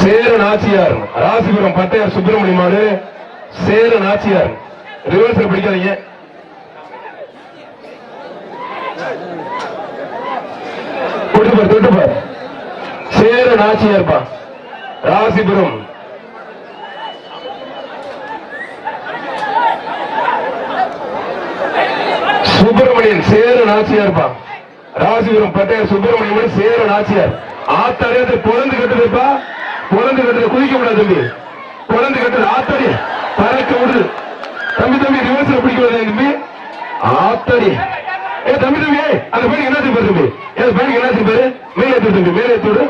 சேர நாச்சியார் ராசிபுரம் பட்டையார் சுப்பிரமணியமானு சேர நாச்சியார் ரிவர்ஸ்ல பிடிக்காதீங்க. தொட்டுப்பார் தொட்டுப்பார் சேர நாச்சியார்ப்பா ராசிபுரம். சுப்பிரமணியன் சேர நாச்சியார்பா ராசிபுரம் பட்டையார் சுப்பிரமணியன் சேர நாச்சியார் ஆத்தரையத்தை பொழந்து கட்டுதுப்பா. பொழந்து கட்டுறது குதிக்க முடியாது தம்பி. பொழந்து கட்டுறது ஆத்தடி பறக்க விடுது. தம்பி தம்பி ரிவர்ஸ்ல பிடிக்க தம்பி. ஆத்தடி ஏ தம்பி தம்பி அந்த பையனுக்கு என்ன பேரு தம்பி? ஏ, பையனுக்கு என்ன பேரு மேலே ஏத்தி விடு தம்பி. மேலே ஏத்தி விடு.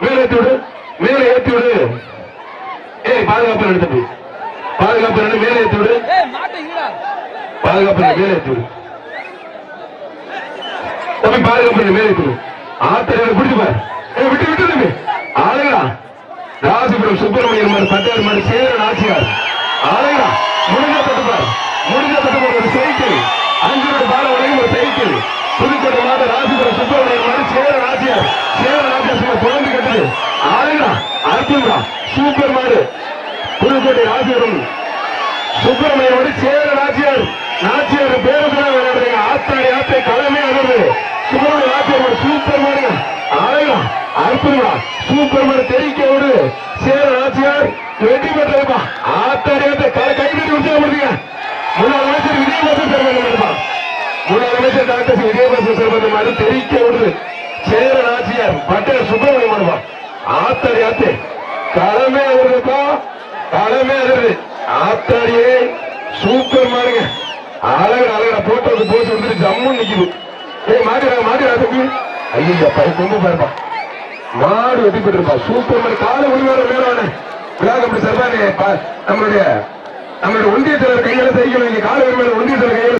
மேலே ஏத்தி விடு. மேலே ஏத்தி விடு. ஏய் பாதுகாப்பு நடு தம்பி. பாதுகாப்பு நடு மேலே ஏத்தி விடு. பாதுகாப்பு நடு, மேலே ஏத்தி விடு. தம்பி பாதுகாப்பு நடு, மேலே ஏத்தி விடு. ஆத்தரையில பிடிச்சு பாரு விட்டு விட்டு தம்பி. ஆளுங்களா ராசிபுரம் சுப்பிரமணியன் மாதிரி பட்டார் மாதிரி சேரன் ஆட்சியார். ஆளுங்களா முடிஞ்ச தட்டுப்பார் முடிஞ்ச தட்டுப்பார் ஒரு சைக்கிள் அஞ்சு ரூபாய் பால வரைக்கும் ஒரு சைக்கிள் புதுக்கோட்டை மாத ராசிபுரம் சுப்பிரமணியன் மாதிரி சேர ஆட்சியார். சேரன் ஆட்சியார் சும்மா குழந்தை கட்டுது. ஆளுங்களா அற்புதம் சூப்பர் மாடு. புதுக்கோட்டை ராசிபுரம் சுப்பிரமணியோடு சேர நாச்சியார் நாச்சியார் பேரு கூட விளையாடுறீங்க ஆத்தாடி ஆத்தை களமே வருது சுப்பிரமணிய நாச்சியார் சூப்பர் மாடுங்க ஆளுங்களா அற்புதமா சூப்பர் மாடு தெரிவிக்க விடு. சேர ஆட்சியார் வெற்றி பெற்றதுப்பா. ஆத்தாடி ஆத்தை களை கைதட்டி உற்சாகப்படுத்துங்க. முன்னாள் அமைச்சர் விஜயபாசன் சிறப்பாக முன்னாள் அமைச்சர் டாக்டர் சி. விஜயபாசன் சிறப்பாக மாடு தெரிவிக்க விடுது சேர ஆட்சியார் பட்டேல் சுப்பிரமணியம் மாடுப்பா ஆத்தாடி ஆத்தை களமே வருதுப்பா களமே வருது சூப்பர் மாருங்க அழகு அழகா போட்டோக்கு போச்சு வந்துட்டு ஜம்முன்னு நிக்குது. ஏய் மாட்டுறா மாட்டுறா தம்பி. ஐயா பை கொண்டு பாருப்பா. மாடு வெட்டி பெற்றிருப்பா சூப்பர் மாடு. காலை ஒளிவார மேலான விழா கம்பெனி சார்பா நம்மளுடைய நம்மளுடைய ஒன்றிய தலைவர் கையில சைக்கிள் காலை ஒளிவார ஒன்றிய தலைவர் கையில